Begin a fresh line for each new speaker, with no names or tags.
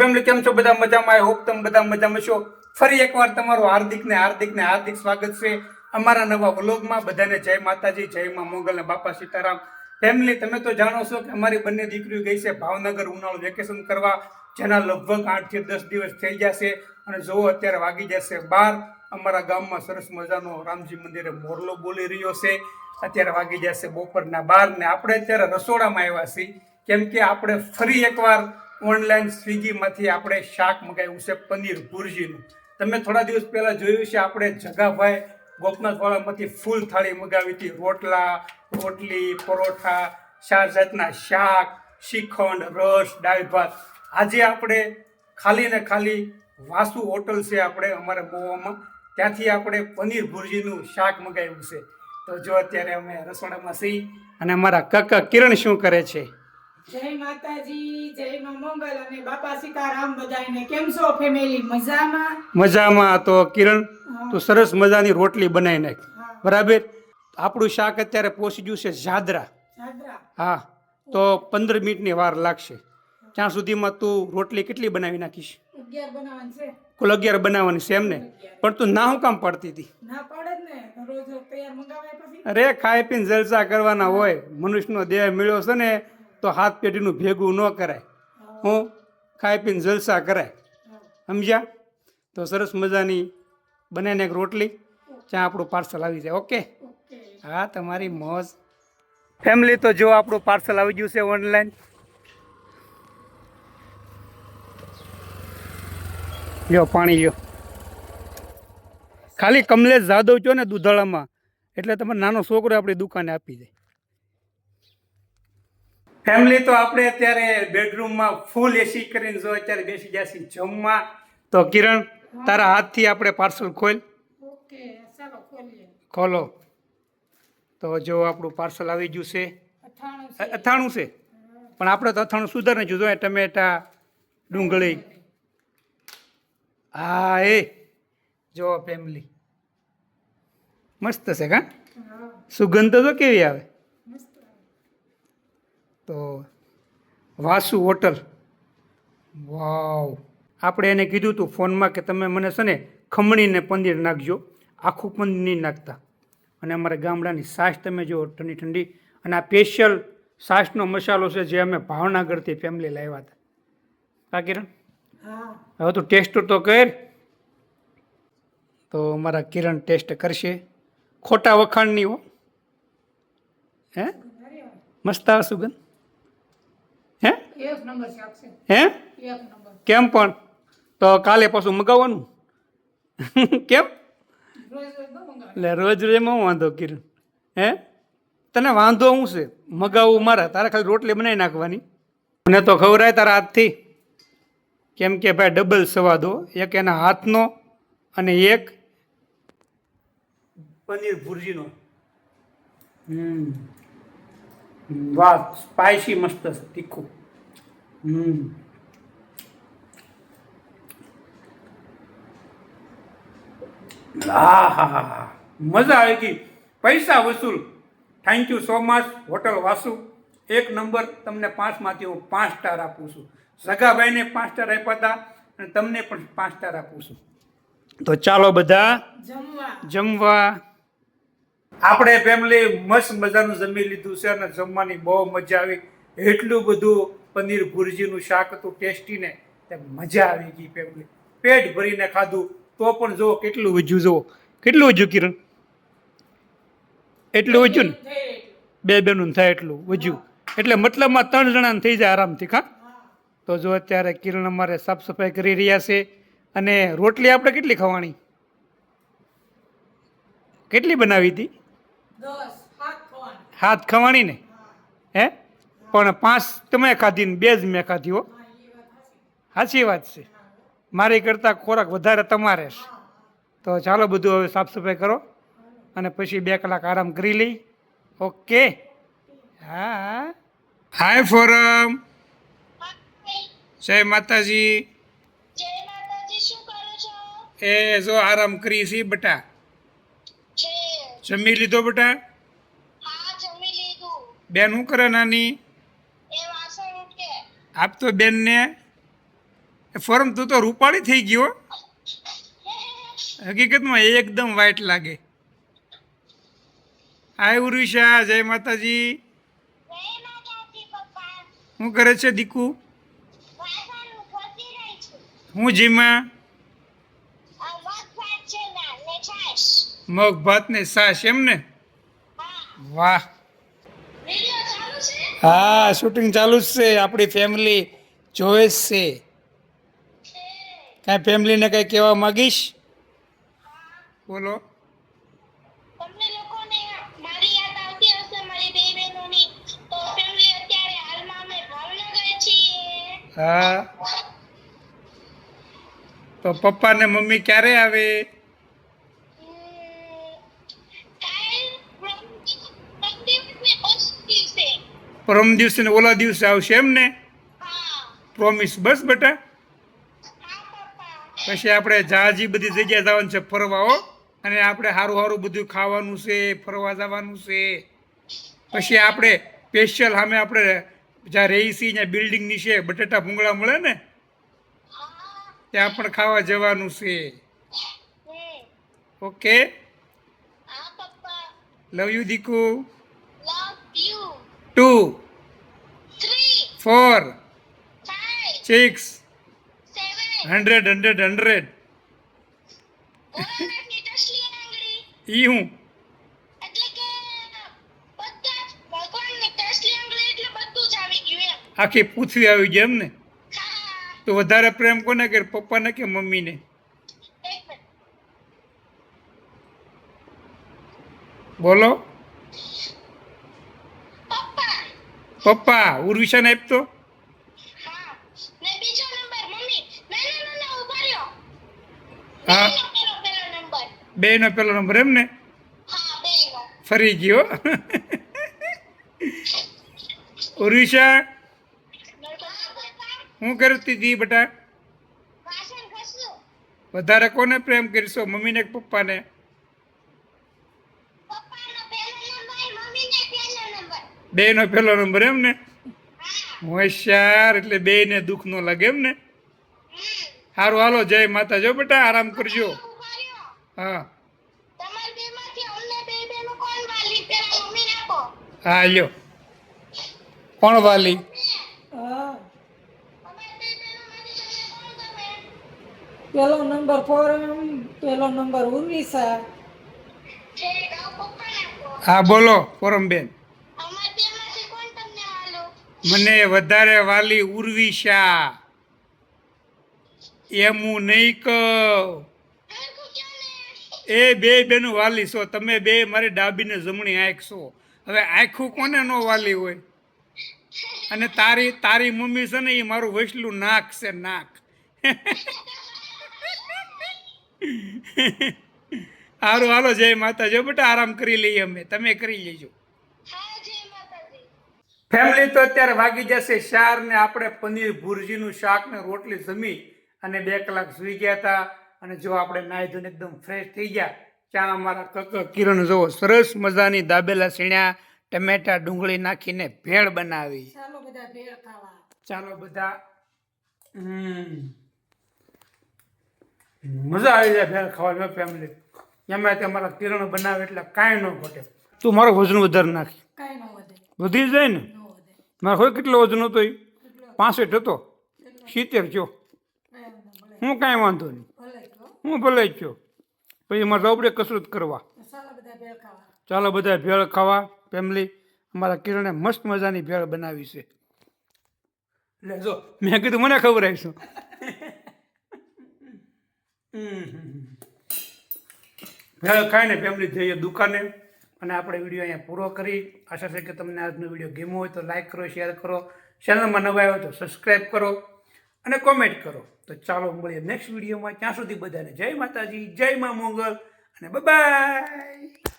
Family, કેમ છો? બધા મજામાં? આઈ હોપ તમે બધા મજામાં છો. ફરી એકવાર તમારું હાર્દિક ને હાર્દિક ને હાર્દિક સ્વાગત છે અમારા નવા વ્લોગમાં. બધાને જય માતાજી, જય માં મોગલ ને બાપા સીતારામ. ફેમિલી, તમે તો જાણો છો કે અમારી બંને દીકરીઓ ગઈ છે ભાવનગર ઉનાળુ વેકેશન કરવા, જેના લગભગ આઠથી દસ દિવસ થઈ જશે. અને જોવો અત્યારે વાગી જશે બાર, અમારા ગામમાં સરસ મજાનો રામજી મંદિરે મોરલો બોલી રહ્યો છે. અત્યારે વાગી જશે બપોરના બાર ને આપણે અત્યારે રસોડામાં આવ્યા છીએ. કેમ કે આપણે ફરી એકવાર ઓનલાઈન સ્વિગીમાંથી આપણે શાક મંગાવ્યું છે, પનીર ભુરજીનું. તમે થોડા દિવસ પહેલાં જોયું છે, આપણે જગાભાઈ ગોપનાથવાળામાંથી ફૂલ થાળી મંગાવી હતી. રોટલા, રોટલી, પરોઠા, ચાર જાતના શાક, શ્રીખંડ, રસ, દાળ, ભાત. આજે આપણે ખાલી ને ખાલી વાસુ હોટલ છે આપણે, અમારા ગોવામાં ત્યાંથી આપણે પનીર ભુરજીનું શાક મંગાવ્યું છે. તો જો અત્યારે અમે રસોડામાં છીએ અને અમારા કાકા કિરણ શું કરે છે?
જય માતાજી જય માં મંગલ અને બાપા સીતારામ બધાને કેમ છો ફેમિલી મજામાં?
મજામાં. તો કિરણ તું સરસ મજાની રોટલી બનાવી નાખ. બરાબર? આપણું શાક અત્યારે પહોંચી ગયું છે જાદરા. હા. તો પંદર મિનિટની વાર લાગશે. ત્યાં સુધીમાં તું રોટલી કેટલી બનાવી નાખીશ? કુલ અગિયાર બનાવવાની છે એમને પણ તું ના હું કામ પડતી હતી?
ના ને.
અરે ખાઈ પીને જલસા કરવાના હોય. મનુષ્યનો દેહ મળ્યો છે ને તો હાથ પેઢીનું ભેગું ન કરાય. હું. ખાઈ પીને જલસા કરાય. સમજ્યા? તો સરસ મજાની બનાવીને એક રોટલી ત્યાં આપણું પાર્સલ આવી જાય. ઓકે? હા તમારી મોજ. ફેમિલી તો જો આપણું પાર્સલ આવી ગયું છે ઓનલાઈન લ્યો પાણી લ્યો. ખાલી કમલેશ જાદવ છો ને દુધાળામાં. એટલે તમારે નાનો છોકરો આપણી દુકાને આપી જાય ફેમિલી તો આપણે અત્યારે બેડરૂમમાં ફૂલ એસી કરીને જો અત્યારે બેસી જશે જમવા. તો કિરણ તારા હાથથી આપણે પાર્સલ ખોલ. ખોલો. તો જો આપણું પાર્સલ આવી ગયું છે. અથાણું છે. પણ આપણે તો અથાણું સુધારે જુદો ટમેટા ડુંગળી. હા એ. જો ફેમિલી મસ્ત છે કા? સુગંધ તો કેવી આવે? તો વાસુ હોટલ. વાવ. આપણે એને કીધું હતું ફોનમાં કે તમે મને છે ને ખમણીને પનીર નાખજો. આખું પનીર નહીં નાખતા. અને અમારા ગામડાની સાસ તમે જો ઠંડી ઠંડી. અને આ સ્પેશિયલ સાસનો મસાલો છે જે અમે ભાવનગરથી ફેમિલી લાવ્યા હતા. કા કિરણ? હવે તું ટેસ્ટ તો કર. તો અમારા કિરણ ટેસ્ટ કરશે. ખોટા વખાણની હો. હે? મસ્ત આવે સુગંધ. હે? હે કેમ પણ? તો કાલે પાછું મગાવવાનું? કેમ?
મંગાવે
એટલે રોજ રોજ એમાં હું વાંધો કિરણ હે? તને વાંધો શું છે? મગાવવું મારા. તારે ખાલી રોટલી બનાવી નાખવાની. મને તો ખવડાય તારા હાથથી. કેમ કે ભાઈ ડબલ સવાદો. એક એના હાથનો અને એક પનીર ભુરજીનો. હમ. વાહ સ્પાઇસી મસ્ત તીખું. હમ. હા હા હા હા મજા આવી ગઈ. પૈસા વસૂલ. Thank you so much hotel Vasu. એક નંબર તમને પાંચમાંથી હું પાંચ સ્ટાર આપું છું. સગાભાઈને પાંચ સ્ટાર આપ્યા હતા અને તમને પણ પાંચ સ્ટાર આપું છું. તો ચાલો બધા
જમવા.
જમવા. આપણે ફેમિલી મસ્ત મજાનું જમી લીધું છે અને જમવાની બહુ મજા આવી. એટલું બધું પનીર ભુરજીનું શાક હતું ટેસ્ટી ને તે મજા આવી ગઈ ફેમિલી પેટ ભરીને ખાધું. તો પણ જુઓ કેટલું વધ્યું જુઓ. કેટલું વધ્યું કિરણ? એટલું વધ્યું ને? બે બેનું થાય એટલું વધ્યું. એટલે મતલબમાં ત્રણ જણાને થઈ જાય આરામથી ખા? તો જો અત્યારે કિરણ અમારે સાફ સફાઈ કરી રહ્યા છે. અને રોટલી આપણે કેટલી ખાવાની? કેટલી બનાવી હતી?
દસ હાથ ખવાના.
હાથ ખવાણી ને? હે? પણ પાંચ તમે ખાધી ને બે જ મેં ખાધી હો.
સાચી
વાત છે. મારી કરતાં ખોરાક વધારે તમારે છે. તો ચાલો બધું હવે સાફ સફાઈ કરો અને પછી બે કલાક આરામ કરી લઈ. ઓકે. હા. હાય ફોરમ. જય માતાજી. એ જો આરામ કરી છી બટા. જમી લીધો બટા? બેન શું કરે નાની? આપતો બેનને ફોર્મ તું તો રૂપાળી થઈ ગયો. હકીકતમાં એકદમ વાઇટ લાગે. હાય ઉરુષા જય માતાજી.
જય માતાજી
શું કરે છે દીકુ? હું જીમાં.
મગ ભાત ને
સાસ એમ ને વાહ. હા શૂટિંગ ચાલુ જ છે. આપણી ફેમિલી જોવે જ છે. કાંઈ ફેમિલીને કંઈ કહેવા માગીશ? બોલો. હા. તો પપ્પા ને મમ્મી ક્યારે આવે
હમ, કાલ પ્રદીપને ઓછ દિવસે
પરમ દિવસે ને ઓલા દિવસે આવશે એમ ને? પ્રોમિસ બસ બેટા. પછી આપણે જહાજી બધી જગ્યાએ જવાનું છે ફરવા હો. અને આપણે સારું સારું બધું ખાવાનું છે ફરવા જવાનું છે. પછી આપણે સ્પેશિયલ સામે આપણે જ્યાં રહી છીએ ત્યાં બિલ્ડિંગ નીચે બટેટા ભૂંગળા મળે ને? ત્યાં પણ ખાવા જવાનું છે. Okay love you દીકુ two four six hundred hundred hundred. ઈ હું? આખી પૂછવી આવી ગઈ એમ ને? તો વધારે પ્રેમ કોને કરે પપ્પાને કે મમ્મીને? બોલો
પપ્પા
પપ્પા ઉર્વિશાને આપતો?
હા
બે નો પેલો નંબર એમ ને? ફરી ગયો. ઉર્વિશા
હા
કરતી હતી બેટા? વધારે કોને પ્રેમ કરશો મમ્મીને કે પપ્પાનો? બે નો પેલો નંબર એમ ને
હા
હોશિયાર એટલે બે ને દુઃખ ન લાગે એમ ને સારું હાલો જય માતા જો બેટા આરામ કરજો. હા.
તમાર બેમાંથી અમને બે બેનો કોણ વાલી? પેલા મમ્મીને આપો.
હા લ્યો. કોણ વાલી?
પેલો નંબર ફોરમ પેલો નંબર
આપો.
હા બોલો ફોરમ
અમાર
મને વધારે વાલી ઉર્વિશા એમ હું નહીં કહું. એ બે બેનું વાલી છો. તમે બે મારી ડાબીને જમણી આંખ છો. હવે આખું કોને નો વાલી હોય? અને તારી તારી મમ્મી છે ને એ મારું વૈસલું નાક છે, નાક. સારું હાલો, જય માતા જો બેટા, આરામ કરી લઈએ અમે. તમે કરી લેજો. ફેમિલી તો અત્યારે વાગી જશે. શાર ને આપણે પનીર ભુરજીનું શાક ને રોટલી જમી અને બે કલાક સુઈ ગયા હતા. અને જો આપણે નાહી ધોઈને એકદમ ફ્રેશ થઈ ગયા. ત્યાં અમારા કક કિરણ જોવો સરસ મજાની દાબેલા સીણ્યા ટમેટા ડુંગળી નાખીને ભેળ બનાવી.
ચાલો બધા ભેળ ખાવા.
ચાલો બધા. મજા આવી જાય ભેળ ખાવાની ફેમિલી એમાં તે અમારા કિરણ બનાવે એટલે કાંઈ ન ઘટે. તું મારો વજન વધારે નાખી.
કાંઈ ન વધે.
વધી જાય ને? મારે હોય કેટલો વજન હતો એ? પાસઠ હતો. સિત્તેર છો હું કાંઈ વાંધો નહીં. હું ભલે જ છો પછી મારે આપણે કસરત કરવા.
ચાલો બધા ભેળ ખાવા.
ફેમિલી, અમારા કિરણે મસ્ત મજાની ભેળ બનાવી છે. એટલે મેં કીધું મને ખબર આવીશું ભેળ ખાઈને ફેમિલી જઈએ દુકાને. અને આપણે વીડિયો અહીંયા પૂરો કરી. આશા છે કે તમને આજનો વીડિયો ગમ્યો હોય તો લાઈક કરો શેર કરો. ચેનલમાં નવા આવ્યો તો સબસ્ક્રાઈબ કરો અને કોમેન્ટ કરો. તો ચાલો મળીએ નેક્સ્ટ વિડીયોમાં. ત્યાં સુધી બધાને જય માતાજી, જય મા મોગલ અને બાય